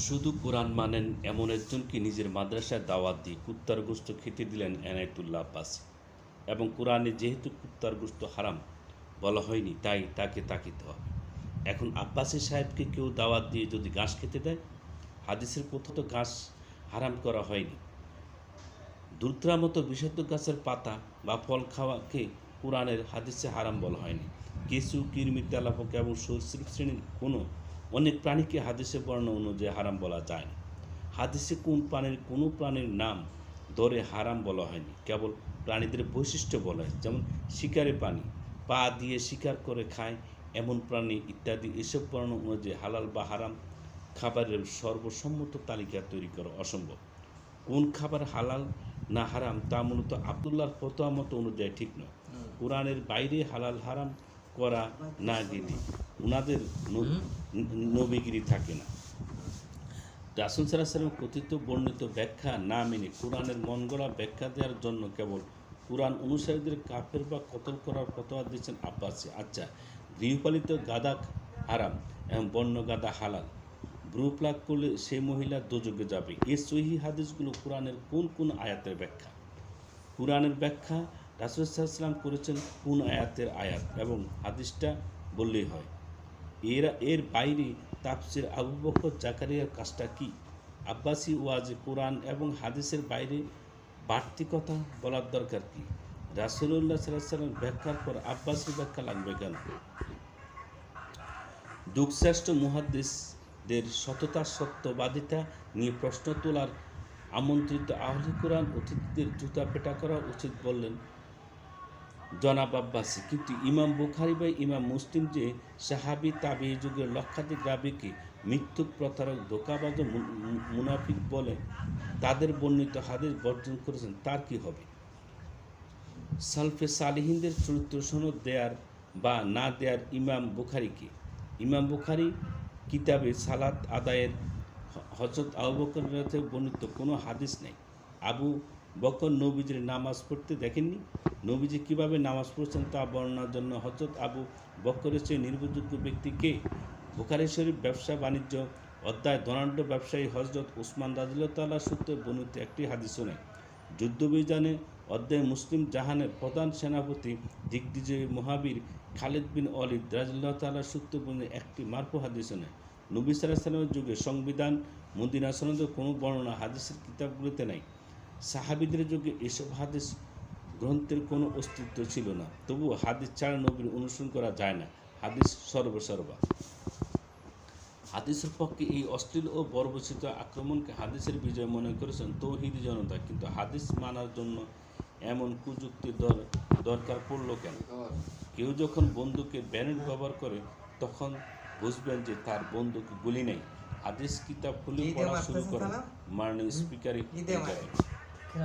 শুধু কোরআন মানেন এমন একজনকে নিজের মাদ্রাসায় দাওয়াত দিয়ে কুত্তার গোস্ত খেতে দিলেন এনায়তুল্লাহ আব্বাসী। এবং কোরআনে যেহেতু কুত্তার গোস্ত হারাম বলা হয়নি, তাই তাকে তাকিতে হবে। এখন আব্বাসী সাহেবকে কেউ দাওয়াত দিয়ে যদি ঘাস খেতে দেয়? হাদিসের কোথাও তো ঘাস হারাম করা হয়নি। দুর্দ্রা মতো বিষাক্ত গাছের পাতা বা ফল খাওয়াকে কোরআনের হাদিসে হারাম বলা হয়নি। কেঁচু কিরমির তেলাপোক এবং সরীসৃপ শ্রেণির কোনো অনেক প্রাণীকে হাদিসে বর্ণ অনুযায়ী হারাম বলা যায় না। হাদিসে কোন প্রাণীর কোনো প্রাণীর নাম ধরে হারাম বলা হয়নি। কেবল প্রাণীদের বৈশিষ্ট্য বলা হয় যেমন শিকারে প্রাণী পা দিয়ে শিকার করে খায় এমন প্রাণী ইত্যাদি। এসব বর্ণ অনুযায়ী হালাল বা হারাম খাবারের সর্বসম্মত তালিকা তৈরি করা অসম্ভব। কোন খাবার হালাল না হারাম তা মূলত আবদুল্লাহর ফতোয়া মতো অনুযায়ী ঠিক নয়। কোরআনের বাইরে হালাল হারাম করা না গেলে ওনাদের নবীগিরি থাকে না। রাসুল সাল্লাহ কথিত বর্ণিত ব্যাখ্যা না মেনে কোরআনের মন গড়া ব্যাখ্যা দেওয়ার জন্য কেবল কোরআন অনুসারীদের কাফের বা কতল করার ফতোয়া দিচ্ছেন আব্বাসী। আচ্ছা গৃহপালিত গাদা হারাম এবং বন্য গাদা হালাল। ব্রু প্লাগ করলে সেই মহিলা দোযোগে যাবে। এই সহি হাদিসগুলো কোরআনের কোন কোন আয়াতের ব্যাখ্যা? কোরআনের ব্যাখ্যা রাসুলাম করেছেন কোন আয়াতের আয়াত? এবং হাদিসটা বললেই হয়। এরা এর বাইরে তাফসির আবু বকর জাকারিয়ার কাজটা কি? আব্বাসি ওয়াজে কোরআন এবং হাদিসের বাইরে বাড়তি কথা বলার দরকার কি? রাসুল্লাহ সাল্লাহ সাল্লাম ব্যাখ্যার পর আব্বাসি ব্যাখ্যা লাগবে কেন? দুঃশ্রেষ্ঠ মুহাদ্দিসদের সততা, সত্যবাদিতা নিয়ে প্রশ্ন তোলার আমন্ত্রিত আহলি কোরআন অতিথিদের জুতা পেটা করা উচিত বললেন জনাব আব্বাসী, কিন্তু ইমাম বুখারি বা ইমাম মুসলিম যে সাহাবি তাবি যুগের লক্ষাধিক রাবিকে মৃত্যু প্রতারক, ধোকাবাজ মুনাফিক বলে তাদের বর্ণিত হাদিস বর্জন করেছেন, তার কি হবে? সালফে সালিহিনদের চরিত্র সনদ দেয়ার বা না দেয়ার ইমাম বুখারিকে। ইমাম বুখারি কিতাবে সালাত আদায়ের হজরত আবু বর্ণিত কোনো হাদিস নেই। আবু বকর নবীজির নামাজ পড়তে দেখেননি। নবীজি কীভাবে নামাজ পড়ছেন তা বর্ণনার জন্য হজরত আবু বকরের চেয়ে নির্ভরযোগ্য ব্যক্তি কে? বুখারি শরীফ ব্যবসা বাণিজ্য অধ্যায় ধনাঢ্য ব্যবসায়ী হজরত উসমান রাজিল্লাহ সূত্রে বর্ণিত একটি হাদিসও নেই যুদ্ধবিজানে অধ্যায় মুসলিম জাহানের প্রধান সেনাপতি দিগ্বিজয়ী মহাবীর খালিদ বিন অলিদ রাজিল্লাহ তাল্লাহ সূত্রে বর্ণিত একটি মারফু হাদিসও নেই নবী সাল্লামের যুগে সংবিধান, মদিনা সনদের কোনো বর্ণনা হাদিসের কিতাবগুলিতে নাই। সাহাবিদের যুগে এসব হাদিস গ্রন্থের কোনো অস্তিত্ব ছিল না। তবু হাদিস ছাড়া নবীর অনুসরণ করা যায় না। হাদিস সর্বসর্বা। হাদিসের পক্ষে এই অশ্লীল ও বর্বচিত আক্রমণকে হাদিসের বিজয় মনে করেছেন তৌহিদি জনতা কিন্তু হাদিস মানার জন্য এমন কুযুক্তি দর- দরকার পড়ল কেন? কেউ যখন বন্দুকে ব্যানেট ব্যবহার করে তখন বুঝবেন যে তার বন্দুকে গুলি নেই। হাদিস কিতাব খুলে পড়া শুরু করেন? মারণীয় স্পিকারে কি